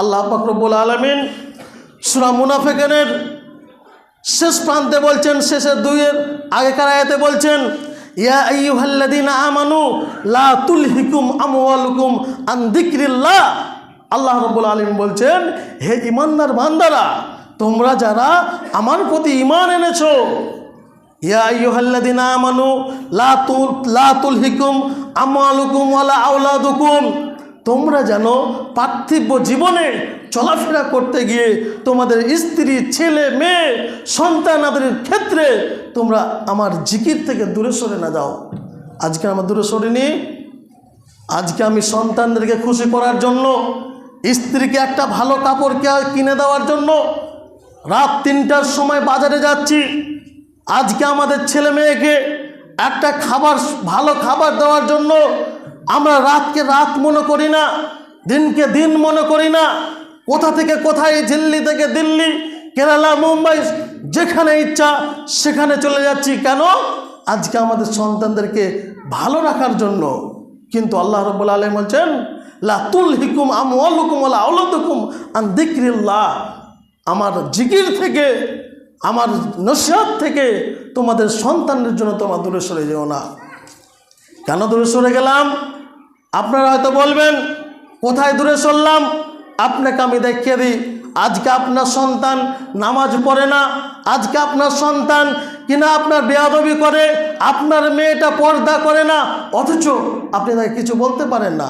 আল্লাহ ফকরবুল আলমিন সুরা মুনাফেকানের শেষ প্রান্তে বলছেন, শেষের দুইয়ের আগেকার আয়াতে বলছেন, ইয়া আল্লাহ রাব্বুল আলামিন বলছেন, হে ঈমানদার বান্দারা, তোমরা যারা আমার প্রতি ঈমান এনেছো, ইয়া আমানু লা তুল, লা তুলহিকুম আমওয়ালুকুম তোমরা যেন পার্থিব জীবনে চলাফেরা করতে গিয়ে তোমাদের স্ত্রী, ছেলে, মেয়ে সন্তানাদের ক্ষেত্রে তোমরা আমার জিকির থেকে দূরে সরে না যাও। আজকে আমার দূরে সরিনি। আজকে আমি সন্তানদেরকে খুশি করার জন্য, স্ত্রীকে একটা ভালো কাপড় কিনে দেওয়ার জন্য রাত তিনটার সময় বাজারে যাচ্ছি। আজকে আমাদের ছেলে মেয়েকে একটা খাবার, ভালো খাবার দেওয়ার জন্য আমরা রাতকে রাত মনে করি না, দিনকে দিন মনে করি না। কোথা থেকে কোথায় দিল্লি থেকে দিল্লি, কেরালা, মুম্বাই, যেখানে ইচ্ছা সেখানে চলে যাচ্ছি। কেন? আজকে আমাদের সন্তানদেরকে ভালো রাখার জন্য। কিন্তু আল্লাহ রব্বুল আলম বলছেন লাতুল হিকুম আমলুকুম আল্লাহ আউলুকুম আন দিক্রিল্লাহ আমার জিকির থেকে, আমার নসিহত থেকে তোমাদের সন্তানের জন্য তোমার দূরে সরে যেও না। কেন দূরে সরে গেলাম? আপনারা হয়তো বলবেন, কোথায় দূরে সরলাম? আপনাকে আমি দেখিয়ে দিই, আজকে আপনার সন্তান নামাজ পড়ে না, আজকে আপনার সন্তান কিনা আপনার বেয়াদবি করে, আপনার মেয়েটা পর্দা করে না, অথচ আপনি তাকে কিছু বলতে পারেন না।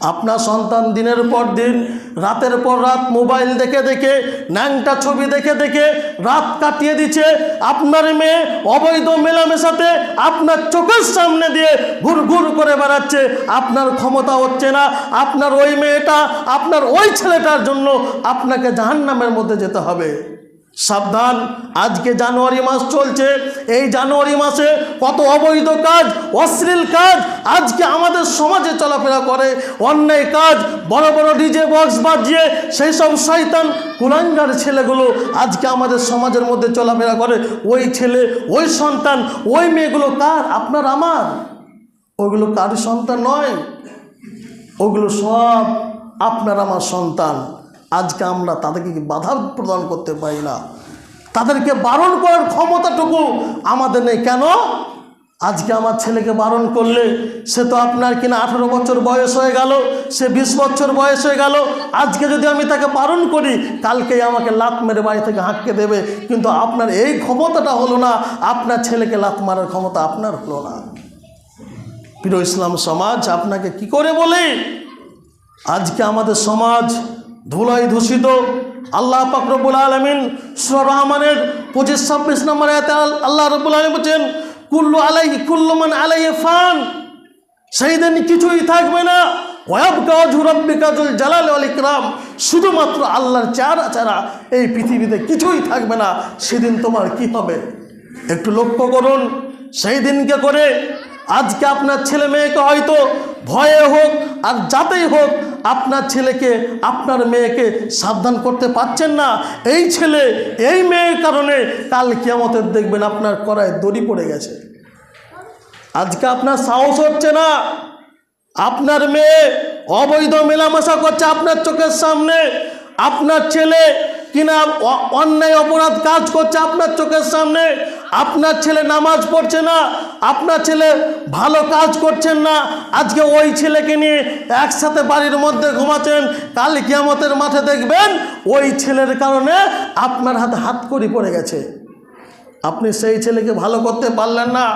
আপনার সন্তান দিনের পর দিন, রাতের পর রাত মোবাইল দেখে দেখে, ন্যাংটা ছবি দেখে দেখে রাত কাটিয়ে দিচ্ছে। আপনার মেয়ে অবৈধ মেলামেশাতে আপনার চোখের সামনে দিয়ে ঘুর ঘুর করে বেড়াচ্ছে। আপনার ক্ষমতা হচ্ছে না। আপনার ওই মেয়েটা, আপনার ওই ছেলেটার জন্য আপনাকে জাহান্নামের মধ্যে যেতে হবে। সাবধান। আজকে জানুয়ারি মাস চলছে। এই জানুয়ারি মাসে কত অবৈধ কাজ, অশ্লীল কাজ, আজকে আমাদের সমাজে চলাফেরা করে। অন্যায় কাজ, বড় বড় ডিজে বক্স বাজিয়ে সেই সব শয়তান, কুলাঙ্গার ছেলেগুলো আজকে আমাদের সমাজের মধ্যে চলাফেরা করে। ওই ছেলে, ওই সন্তান, ওই মেয়েগুলো কার? আপনার, আমার। ওগুলো কার সন্তান নয়। ওগুলো সব আপনার, আমার সন্তান। আজকে আমরা তাদেরকে বাধা প্রদান করতে পারি না? তাদেরকে বারণ করার ক্ষমতাটুকু আমাদের নেই। কেন? আজকে আমার ছেলেকে বারণ করলে সে তো আপনার কিনা আঠেরো বছর বয়স হয়ে গেল, সে বিশ বছর বয়স হয়ে গেল। আজকে যদি আমি তাকে বারণ করি, কালকেই আমাকে লাত মেরে বাড়ি থেকে হাঁককে দেবে। কিন্তু আপনার এই ক্ষমতাটা হলো না, আপনার ছেলেকে লাত মারার ক্ষমতা আপনার হলো না। প্রিয় ইসলাম সমাজ, আপনাকে কি করে বলে? আজকে আমাদের সমাজ ধুলাই দূষিত আল্লাহ পাকরবুল আলমিন রহমানের পঁচিশ ছাব্বিশ নম্বর আল্লাহ রবুল আলম বলছেন, কুল্লু আলাই কুল্লু মান আলাই ফান। সেই কিছুই থাকবে না। ইকরাম। শুধুমাত্র আল্লাহর চারা চারা এই পৃথিবীতে কিছুই থাকবে না। সেদিন তোমার কি হবে? একটু লক্ষ্য করুন সেই দিনকে করে আজকে আপনার ছেলে মেয়েকে হয়তো ভয়ে হোক আর যাতেই হোক আপনার ছেলেকে, আপনার মেয়েকে সাবধান করতে পারছেন না। এই ছেলে, এই মেয়ের কারণে কাল কেমতের দেখবেন আপনার করায় দড়ি পড়ে গেছে। আজকে আপনার সাহস হচ্ছে না। আপনার মেয়ে অবৈধ মেলামেশা করছে আপনার চোখের সামনে। আপনার ছেলে কিনা অন্যায় অপরাধ কাজ করছে আপনার চোখের সামনে? আপনার ছেলে নামাজ পড়ছে না, আপনার ছেলে ভালো কাজ করছেন না, আজকে ওই ছেলেকে নিয়ে একসাথে বাড়ির মধ্যে ঘুমাচ্ছেন, কাল কিয়ামতের মাঠে দেখবেন ওই ছেলের কারণে আপনার হাতে হাত করি পড়ে গেছে। আপনি সেই ছেলেকে ভালো করতে পারলেন না।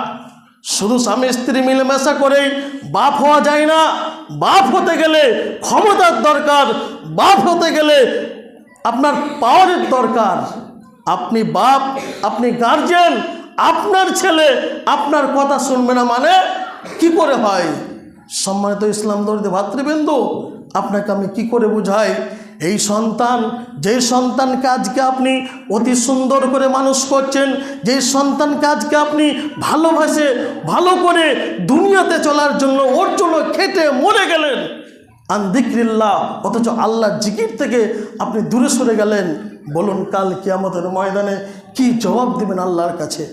শুধু স্বামী স্ত্রী মিলেমিশা করেই বাপ হওয়া যায় না। বাপ হতে গেলে ক্ষমতার দরকার। বাপ হতে গেলে আপনার পাওয়ারের দরকার। আপনি বাপ, আপনি গার্জেন আপনার ছেলে, আপনার কথা শুনবে না মানে কি করে হয়? সম্মানিত ইসলাম দরিদ্র ভাতৃবৃন্দু, আপনাকে আমি কি করে বুঝাই? এই সন্তান যেই সন্তানকে আজকে আপনি অতি সুন্দর করে মানুষ করছেন যেই সন্তানকে আজকে আপনি ভালোবাসে ভালো করে দুনিয়াতে চলার জন্য ওর জন্য খেটে মরে গেলেন আন্দিক্রিল্লা অথচ আল্লাহ জিকির থেকে আপনি দূরে সরে গেলেন। বলুন, কাল কিয়ামতের ময়দানে কি জবাব দেবেন আল্লাহর কাছে?